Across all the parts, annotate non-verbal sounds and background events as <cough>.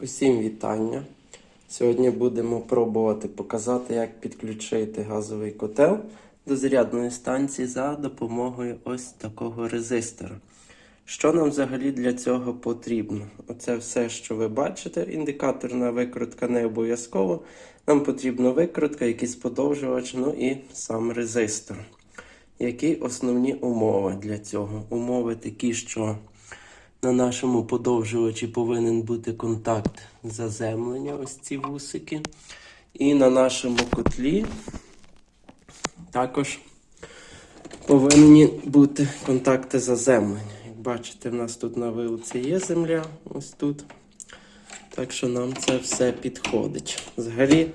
Усім вітання. Сьогодні будемо пробувати показати, як підключити газовий котел до зарядної станції за допомогою ось такого резистора. Що нам взагалі для цього потрібно? Оце все, що ви бачите, індикаторна викрутка не обов'язково. Нам потрібна викрутка, якийсь подовжувач, ну і сам резистор. Які основні умови для цього? Умови такі, що на нашому подовжувачі повинен бути контакт заземлення, ось ці вусики. І на нашому котлі також повинні бути контакти заземлення. Як бачите, в нас тут на вилці є земля, ось тут. Так що нам це все підходить. Взагалі,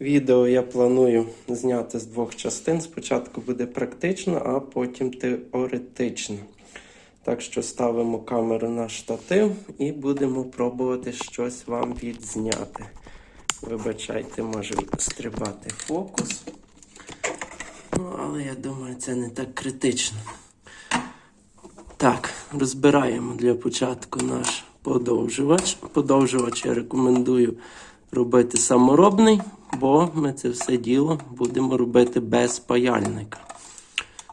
відео я планую зняти з двох частин. Спочатку буде практично, а потім теоретично. Так що ставимо камеру на штатив і будемо пробувати щось вам відзняти. Вибачайте, може стрибати фокус. Ну, але я думаю, це не так критично. Так, розбираємо для початку наш подовжувач. Подовжувач я рекомендую робити саморобний, бо ми це все діло будемо робити без паяльника.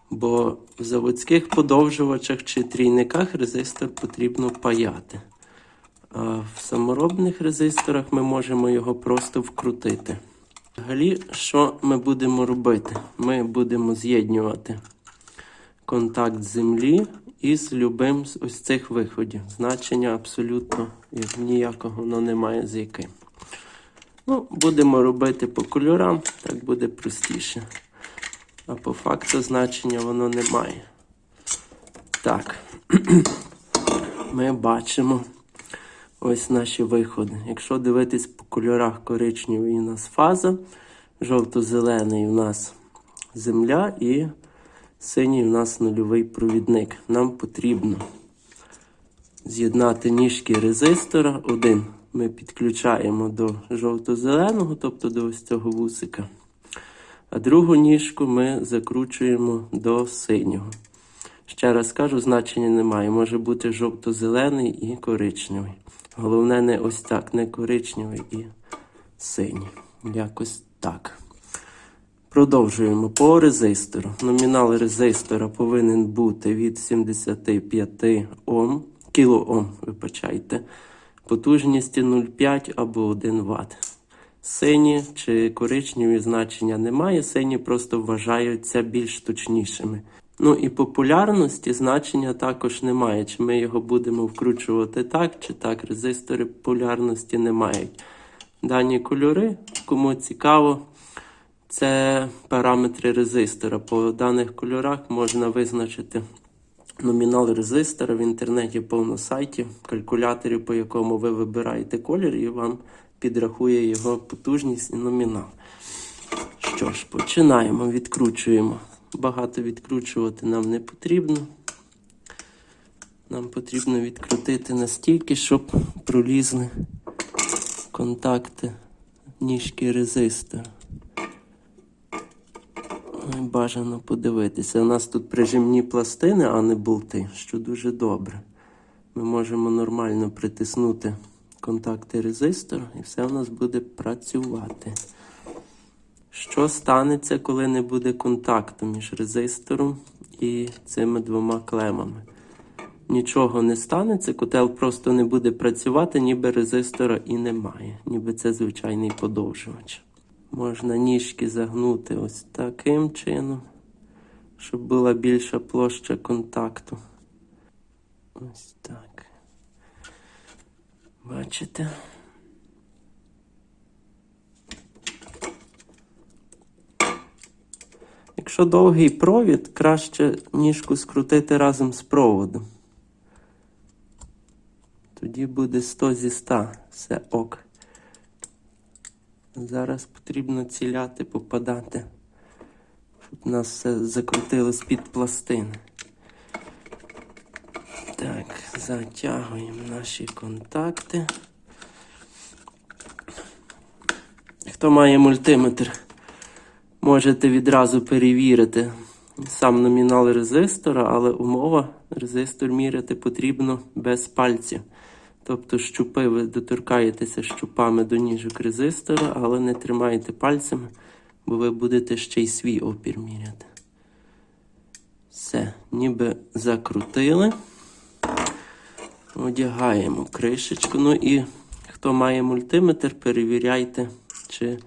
Бо в заводських подовжувачах чи трійниках резистор потрібно паяти. А в саморобних резисторах ми можемо його просто вкрутити. Взагалі, що ми будемо робити? Ми будемо з'єднувати контакт землі із любим з ось цих виходів. Значення абсолютно ніякого воно немає з яким. Ну, будемо робити по кольорам, так буде простіше. А по факту значення воно не має. Так. <clears throat> Ми бачимо ось наші виходи. Якщо дивитись по кольорах коричневий у нас фаза, жовто-зелений у нас земля і синій у нас нульовий провідник. Нам потрібно з'єднати ніжки резистора. Один ми підключаємо до жовто-зеленого, тобто до ось цього вусика. А другу ніжку ми закручуємо до синього. Ще раз кажу, значення немає. Може бути жовто-зелений і коричневий. Головне, не ось так, не коричневий і синій. Якось так. Продовжуємо по резистору. Номінал резистора повинен бути від 75 Ом, кілоом, вибачайте, потужністю 0,5 або 1 Вт. Сині чи коричневі значення немає, сині просто вважаються більш точнішими. Ну і популярності значення також немає. Чи ми його будемо вкручувати так, чи так. Резистори популярності не мають. Дані кольори, кому цікаво, це параметри резистора. По даних кольорах можна визначити номінал резистора в інтернеті повно сайтів, калькуляторів, по якому ви вибираєте колір, і вам підрахує його потужність і номінал. Що ж, починаємо, відкручуємо. Багато відкручувати нам не потрібно. Нам потрібно відкрутити настільки, щоб пролізли контакти ніжки резистора. Бажано подивитися. У нас тут прижимні пластини, а не болти, що дуже добре. Ми можемо нормально притиснути контакти резистора, і все у нас буде працювати. Що станеться, коли не буде контакту між резистором і цими двома клемами? Нічого не станеться, котел просто не буде працювати, ніби резистора і немає, ніби це звичайний подовжувач. Можна ніжки загнути ось таким чином, щоб була більша площа контакту. Ось так. Бачите? Якщо довгий провід, краще ніжку скрутити разом з проводом. Тоді буде 100 зі 100. Все ок. Зараз потрібно ціляти, попадати, щоб нас все закрутилось під пластини. Так, затягуємо наші контакти. Хто має мультиметр, можете відразу перевірити сам номінал резистора, але умова резистор міряти потрібно без пальців. Тобто щупи ви доторкаєтеся щупами до ніжок резистора, але не тримаєте пальцями, бо ви будете ще й свій опір міряти. Все, ніби закрутили. Одягаємо кришечку. Ну і хто має мультиметр, перевіряйте, чи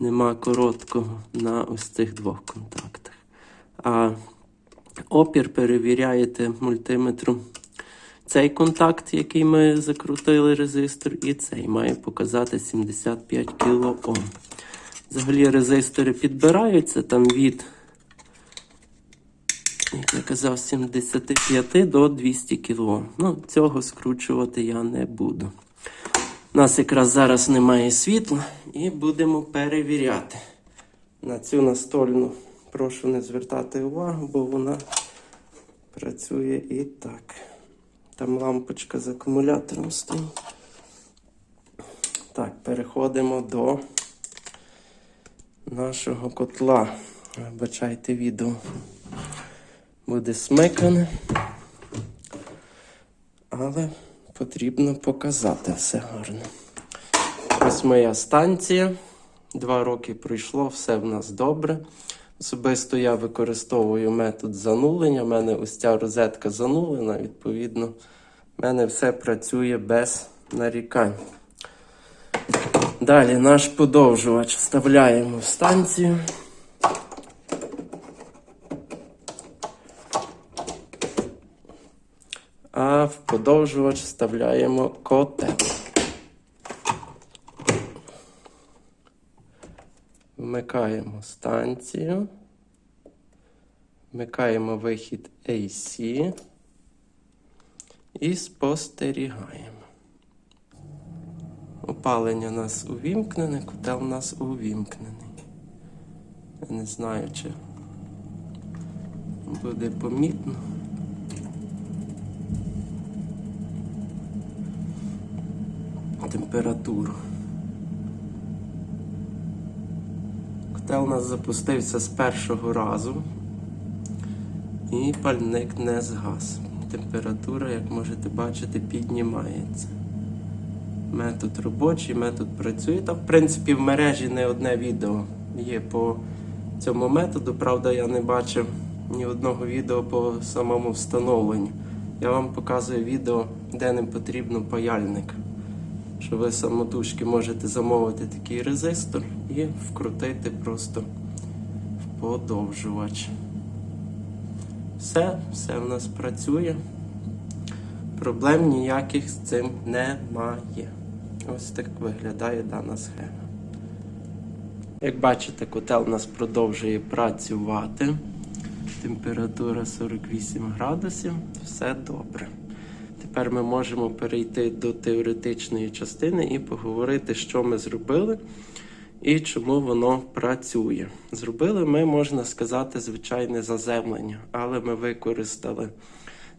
нема короткого на ось цих двох контактах. А опір перевіряєте мультиметром. Цей контакт, який ми закрутили резистор, і цей має показати 75 кОм. Взагалі резистори підбираються там від, як я казав, 75 до 200 кОм. Ну, цього скручувати я не буду. У нас якраз зараз немає світла і будемо перевіряти. На цю настольну прошу не звертати увагу, бо вона працює і так. Там лампочка з акумулятором стоїть. Так, переходимо до нашого котла. Вибачайте, відео буде смикане. Але потрібно показати все гарно. Ось моя станція. Два роки пройшло, все в нас добре. Особисто я використовую метод занулення. У мене ось ця розетка занулена, відповідно, в мене все працює без нарікань. Далі наш подовжувач вставляємо в станцію. А в подовжувач вставляємо котел. Вмикаємо станцію. Вмикаємо вихід AC і спостерігаємо. Опалення у нас увімкнене, котел у нас увімкнений. Я не знаю, чи буде помітно. Температуру. Котел у нас запустився з першого разу. І пальник не згас. Температура, як можете бачити, піднімається. Метод робочий, метод працює. Та, в принципі, в мережі не одне відео є по цьому методу. Правда, я не бачив ні одного відео по самому встановленню. Я вам показую відео, де не потрібно паяльник. Що ви самотужки можете замовити такий резистор і вкрутити просто в подовжувач. Все, все в нас працює. Проблем ніяких з цим немає. Ось так виглядає дана схема. Як бачите, котел у нас продовжує працювати. Температура 48 градусів, все добре. Тепер ми можемо перейти до теоретичної частини і поговорити, що ми зробили і чому воно працює. Зробили ми, можна сказати, звичайне заземлення, але ми використали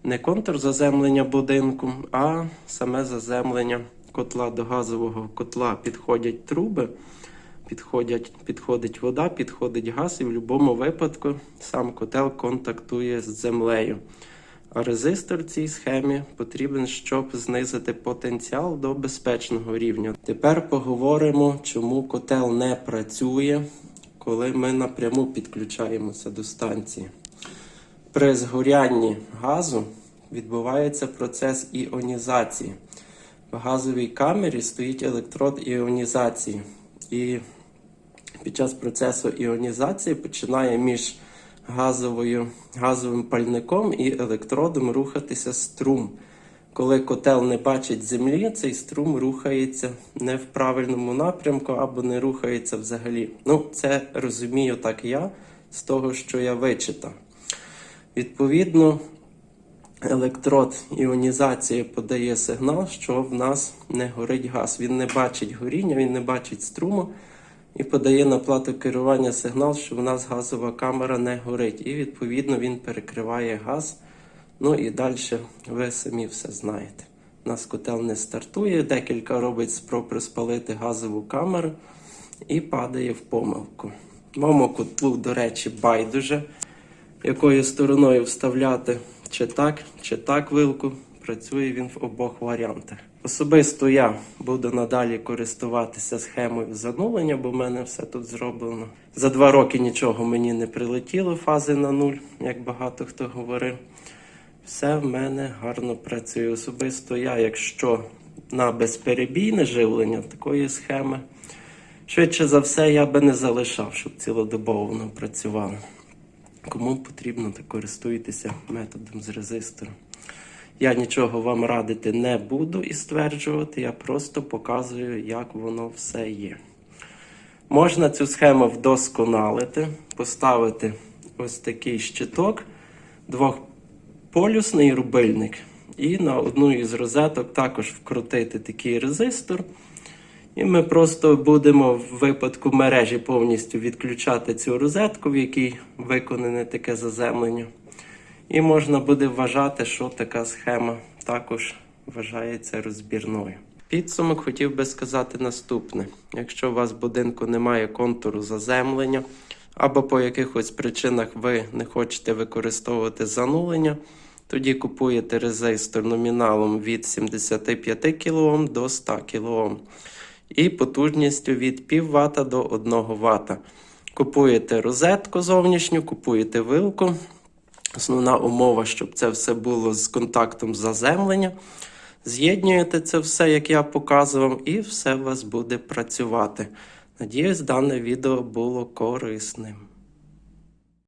не контур заземлення будинку, а саме заземлення котла до газового котла. Підходять труби, підходять, підходить вода, підходить газ, і в будь-якому випадку сам котел контактує з землею. А резистор цій схемі потрібен, щоб знизити потенціал до безпечного рівня. Тепер поговоримо, чому котел не працює, коли ми напряму підключаємося до станції. При згорянні газу відбувається процес іонізації. В газовій камері стоїть електрод іонізації. І під час процесу іонізації починає між газовою, газовим пальником і електродом рухатися струм. Коли котел не бачить землі, цей струм рухається не в правильному напрямку або не рухається взагалі. Ну, це розумію так я з того, що я вичитав. Відповідно, електрод іонізації подає сигнал, що в нас не горить газ. Він не бачить горіння, він не бачить струму і подає на плату керування сигнал, що в нас газова камера не горить. І відповідно він перекриває газ. Ну і далі ви самі все знаєте. У нас котел не стартує, декілька робить спроб розпалити газову камеру і падає в помилку. Моєму котлу, до речі, байдуже, якою стороною вставляти чи так, чи так вилку. Працює він в обох варіантах. Особисто я буду надалі користуватися схемою занулення, бо в мене все тут зроблено. За два роки нічого мені не прилетіло фази на нуль, як багато хто говорив. Все в мене гарно працює. Особисто я, якщо на безперебійне живлення такої схеми, швидше за все я би не залишав, щоб цілодобово воно працювало. Кому потрібно, то користуйтеся методом з резистором. Я нічого вам радити не буду і стверджувати, я просто показую, як воно все є. Можна цю схему вдосконалити, поставити ось такий щиток, двохполюсний рубильник, і на одну із розеток також вкрутити такий резистор. І ми просто будемо в випадку мережі повністю відключати цю розетку, в якій виконане таке заземлення. І можна буде вважати, що така схема також вважається розбірною. Підсумок хотів би сказати наступне: якщо у вас в будинку немає контуру заземлення, або по якихось причинах ви не хочете використовувати занулення, тоді купуєте резистор номіналом від 75 кОм до 100 кОм і потужністю від пів Вт до 1 Вт. Купуєте розетку зовнішню, купуєте вилку. Основна умова, щоб це все було з контактом заземлення. З'єднуєте це все, як я показував, і все у вас буде працювати. Надіюсь, дане відео було корисним.